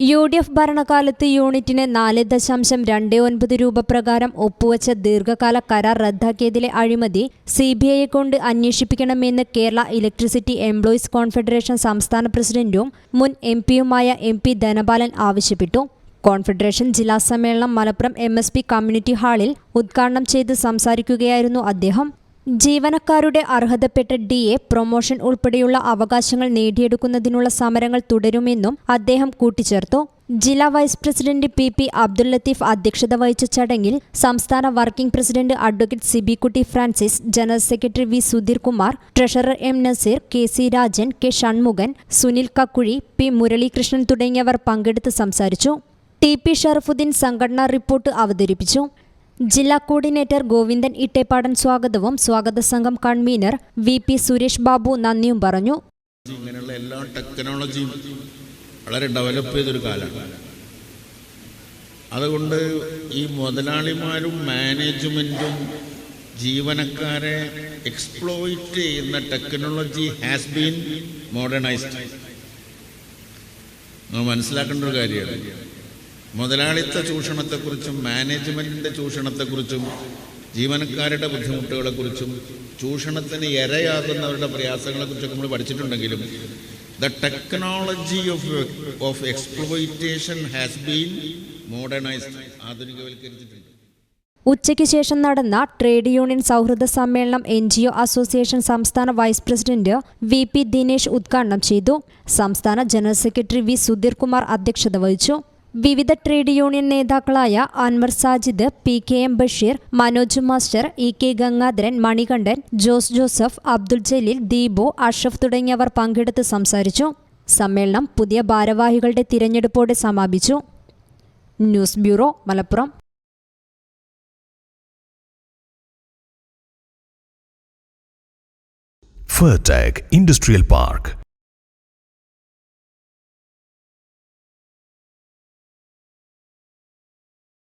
U D F ഭരണകാലത്ത് യൂണിറ്റിന് നാല് ദശാംശം രണ്ട് ഒൻപത് രൂപ പ്രകാരം ഒപ്പുവച്ച ദീർഘകാല കരാർ റദ്ദാക്കിയതിലെ അഴിമതി സി ബി ഐയെ കൊണ്ട് അന്വേഷിപ്പിക്കണമെന്ന് കേരള ഇലക്ട്രിസിറ്റി എംപ്ലോയീസ് കോൺഫെഡറേഷൻ സംസ്ഥാന പ്രസിഡന്റും മുൻ എം പിയുമായ എം പി ധനപാലൻ ആവശ്യപ്പെട്ടു. കോൺഫെഡറേഷൻ ജില്ലാ സമ്മേളനം Malappuram M S P community ഹാളിൽ ഉദ്ഘാടനം ചെയ്ത് സംസാരിക്കുകയായിരുന്നു അദ്ദേഹം. ജീവനക്കാരുടെ അർഹതപ്പെട്ട ഡി എ പ്രൊമോഷൻ ഉൾപ്പെടെയുള്ള അവകാശങ്ങൾ നേടിയെടുക്കുന്നതിനുള്ള സമരങ്ങൾ തുടരുമെന്നും അദ്ദേഹം കൂട്ടിച്ചേർത്തു. ജില്ലാ vice president P P Abdul Latheef അധ്യക്ഷത വഹിച്ച ചടങ്ങിൽ സംസ്ഥാന working president advocate Sibykutty Francis general secretary V Sudheer Kumar treasurer M Naseer K C Rajan K Shanmughan Sunil Kakkuzhi P Muralikrishnan തുടങ്ങിയവർ പങ്കെടുത്ത് സംസാരിച്ചു. ടി പി ഷറഫുദ്ദീൻ സംഘടനാ റിപ്പോർട്ട് അവതരിപ്പിച്ചു. ജില്ലാ കോർഡിനേറ്റർ ഗോവിന്ദൻ ഇട്ടേപ്പാടൻ സ്വാഗതവും സ്വാഗത സംഘം convener V P Suresh Babu നന്ദിയും പറഞ്ഞു. ഇങ്ങനെയുള്ള എല്ലാ ടെക്നോളജിയും വളരെ ഡെവലപ്പ് ചെയ്തൊരു കാലമാണ്. അതുകൊണ്ട് ഈ മുതലാളിമാരും മാനേജ്മെന്റും ജീവനക്കാരെ എക്സ്പ്ലോയിറ്റ് ചെയ്യുന്ന ടെക്നോളജി ഹാസ് ബീൻ മോഡേണൈസ്ഡ് മനസ്സിലാക്കേണ്ട ഒരു കാര്യമാണ്. മുതലാളിത്ത ചൂഷണത്തെക്കുറിച്ചും മാനേജ്മെന്റിന്റെ ചൂഷണത്തെക്കുറിച്ചും ജീവനക്കാരുടെ ബുദ്ധിമുട്ടുകളെക്കുറിച്ചും ചൂഷണത്തിന് ഇരയാകുന്നവരുടെ പ്രയാസങ്ങളെക്കുറിച്ചൊക്കെ നമ്മൾ പഠിച്ചിട്ടുണ്ടെങ്കിലും the technology of of exploitation has been modernised ആധുനികവൽക്കരിച്ചിട്ടുണ്ട്. ഉച്ചയ്ക്ക് ശേഷം നടന്ന ട്രേഡ് യൂണിയൻ സൗഹൃദ സമ്മേളനം എൻ ജി ഒ അസോസിയേഷൻ സംസ്ഥാന vice president V P Dinesh ഉദ്ഘാടനം ചെയ്തു. സംസ്ഥാന general secretary V Sudheer Kumar അധ്യക്ഷത വഹിച്ചു. വിവിധ ട്രേഡ് യൂണിയൻ നേതാക്കളായ Anwar Sajid P K M Basheer Manoj master E K Gangadharan Manikandan Jose Joseph Abdul Jaleel Deepu Ashraf തുടങ്ങിയവർ പങ്കെടുത്ത് സംസാരിച്ചു. സമ്മേളനം പുതിയ ഭാരവാഹികളുടെ തിരഞ്ഞെടുപ്പോടെ സമാപിച്ചു. News bureau Malappuram. Fertech industrial Park.